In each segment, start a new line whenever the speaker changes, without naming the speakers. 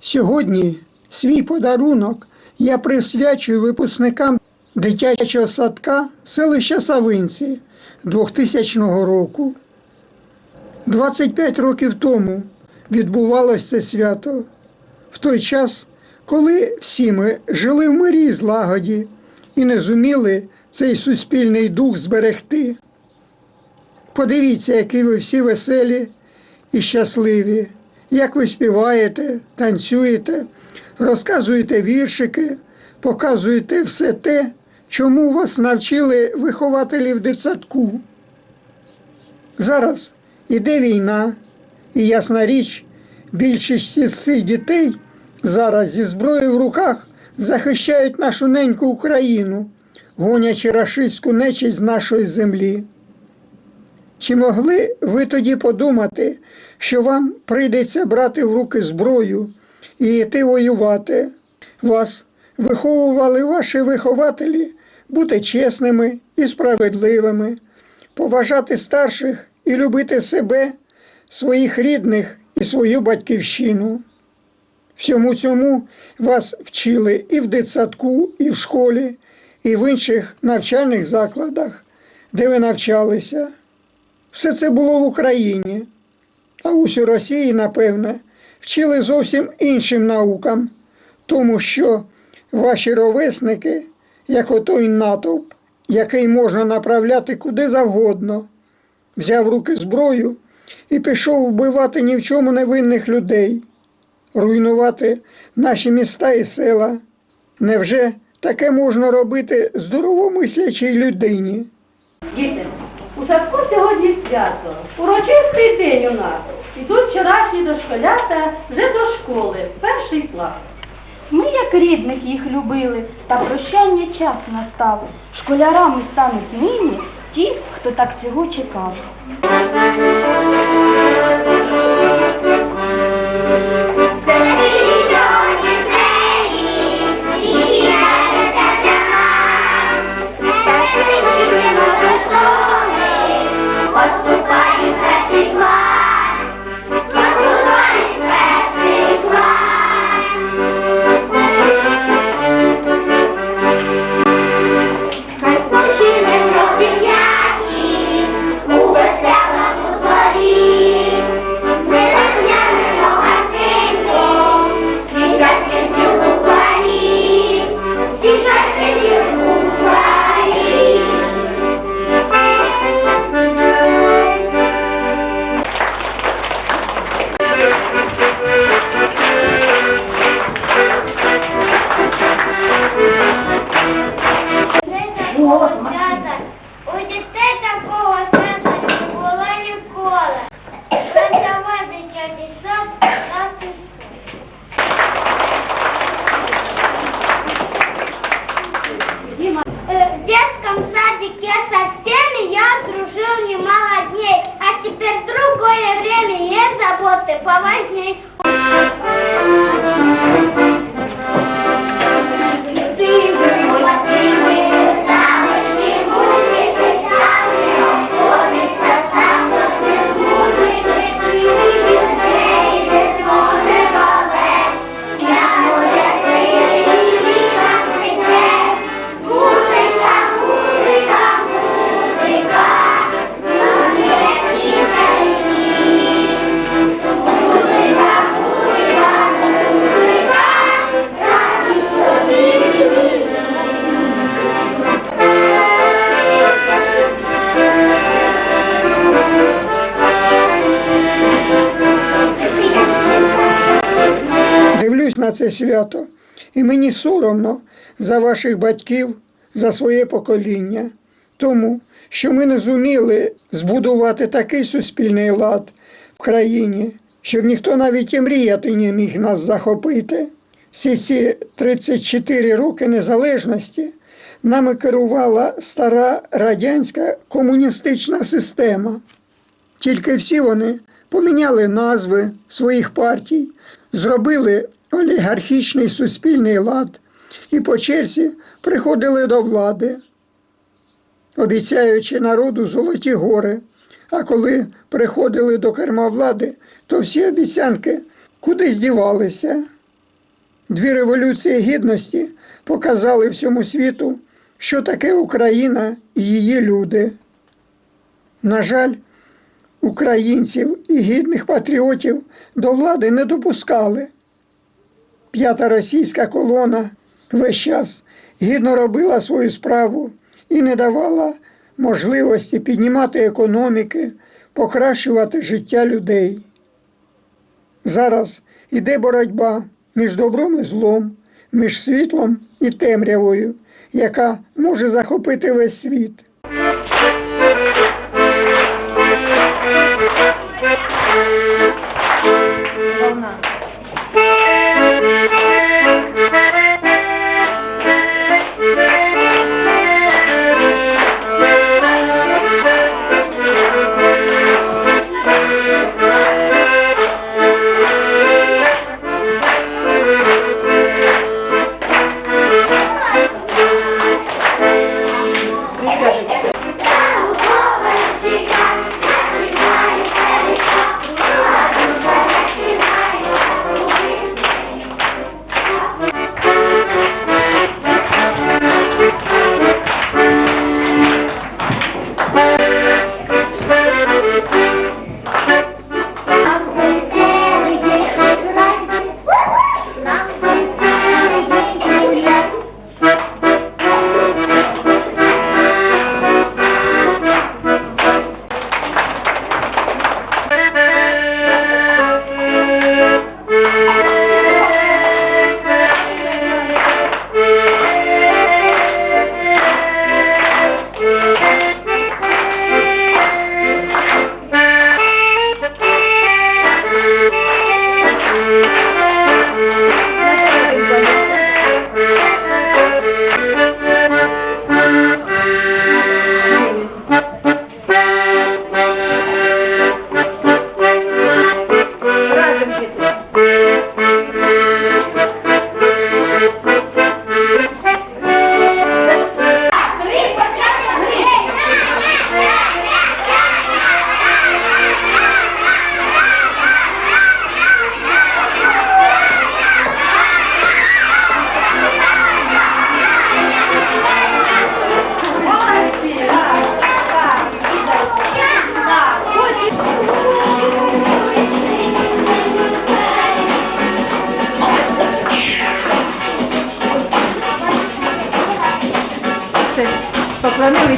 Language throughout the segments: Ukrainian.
Сьогодні свій подарунок я присвячую випускникам дитячого садка селища Савинці 2000 року. 25 років тому відбувалося це свято, в той час, коли всі ми жили в мирі і злагоді і не зуміли цей суспільний дух зберегти. Подивіться, які ви всі веселі і щасливі, як ви співаєте, танцюєте, розказуєте віршики, показуєте все те, чому вас навчили вихователі в дитсадку. Зараз іде війна, і ясна річ, більшість з цих дітей зараз зі зброєю в руках захищають нашу неньку Україну, гонячи рашистську нечість з нашої землі. Чи могли ви тоді подумати, що вам прийдеться брати в руки зброю і йти воювати? Вас виховували ваші вихователі бути чесними і справедливими, поважати старших і любити себе, своїх рідних і свою батьківщину. Всьому цьому вас вчили і в дитсадку, і в школі, і в інших навчальних закладах, де ви навчалися. Все це було в Україні, а ось у Росії, напевне, вчили зовсім іншим наукам, тому що ваші ровесники, як отой натовп, який можна направляти куди завгодно, взяв руки зброю і пішов вбивати ні в чому невинних людей, руйнувати наші міста і села. Невже таке можна робити здоровомислячій людині?
У садку сьогодні свято. Урочистий день у нас. Ідуть вчорашні дошколята вже до школи, перший клас.
Ми, як рідних, їх любили, та прощання час настав. Школярами стануть нині ті, хто так цього чекав.
Це свято, і мені соромно за ваших батьків, за своє покоління, тому що ми не зуміли збудувати такий суспільний лад в країні, щоб ніхто навіть і мріяти не міг нас захопити. Всі ці 34 роки незалежності нами керувала стара радянська комуністична система. Тільки всі вони поміняли назви своїх партій, зробили олігархічний суспільний лад і по черзі приходили до влади, обіцяючи народу золоті гори. А коли приходили до керма влади, то всі обіцянки кудись дівалися. Дві революції гідності показали всьому світу, що таке Україна і її люди. На жаль, українців і гідних патріотів до влади не допускали. П'ята російська колона весь час гідно робила свою справу і не давала можливості піднімати економіки, покращувати життя людей. Зараз іде боротьба між добром і злом, між світлом і темрявою, яка може захопити весь світ.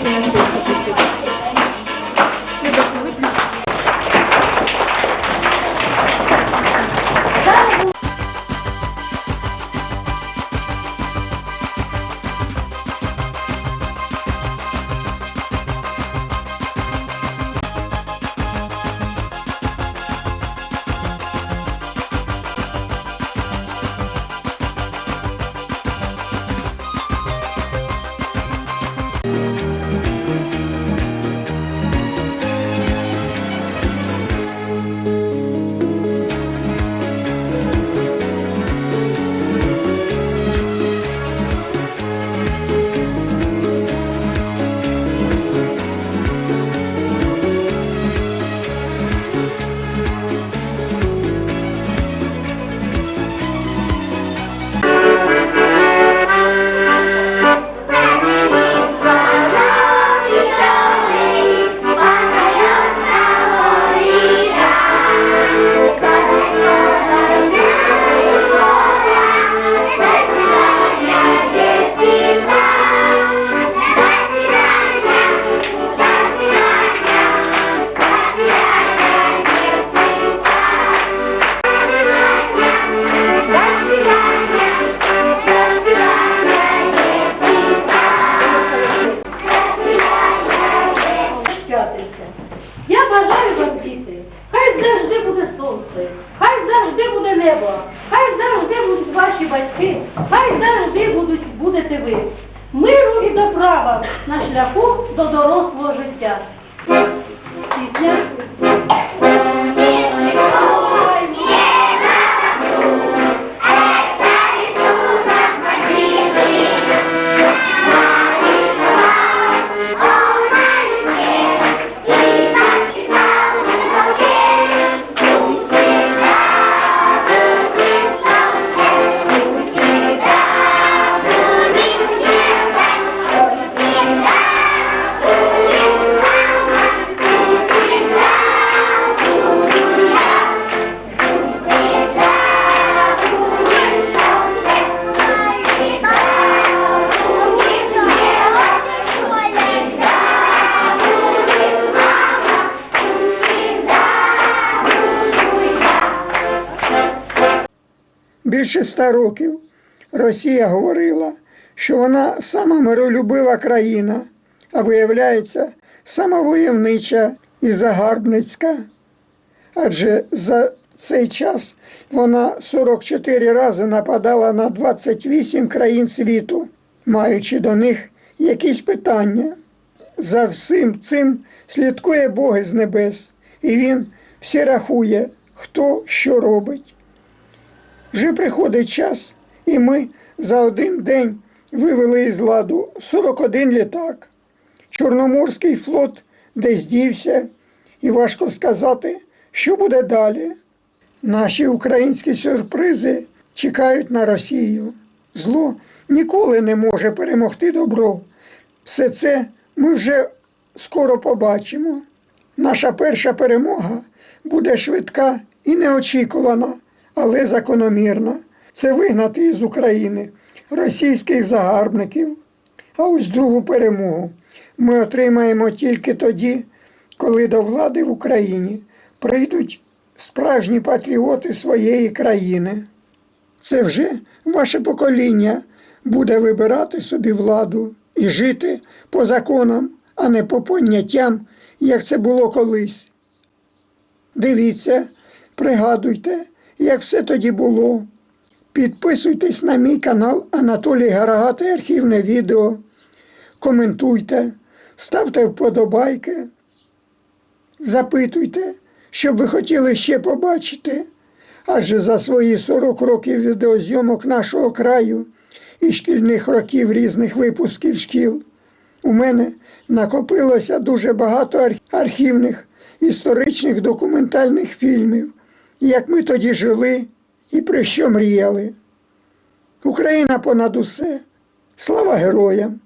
Thank you. Завжди буде сонце, хай завжди буде небо, хай завжди будуть ваші батьки, хай завжди будуть, будете ви. Миру і добра на шляху до дорослого життя. Пісня.
Більше ста років Росія говорила, що вона сама миролюбива країна, а виявляється, сама войовнича і загарбницька. Адже за цей час вона 44 рази нападала на 28 країн світу, маючи до них якісь питання. За всім цим слідкує Бог із небес, і він все рахує, хто що робить. Вже приходить час, і ми за один день вивели із ладу 41 літак. Чорноморський флот десь дівся, і важко сказати, що буде далі. Наші українські сюрпризи чекають на Росію. Зло ніколи не може перемогти добро. Все це ми вже скоро побачимо. Наша перша перемога буде швидка і неочікувана, але закономірна. Це вигнати із України російських загарбників. А ось другу перемогу ми отримаємо тільки тоді, коли до влади в Україні прийдуть справжні патріоти своєї країни. Це вже ваше покоління буде вибирати собі владу і жити по законам, а не по поняттям, як це було колись. Дивіться, пригадуйте, як все тоді було. Підписуйтесь на мій канал Анатолій Гарагатий архівне відео. Коментуйте, ставте вподобайки, запитуйте, що ви хотіли ще побачити. Адже за свої 40 років відеозйомок нашого краю і шкільних років різних випусків шкіл у мене накопилося дуже багато архівних історичних документальних фільмів, як ми тоді жили і про що мріяли. Україна понад усе. Слава героям!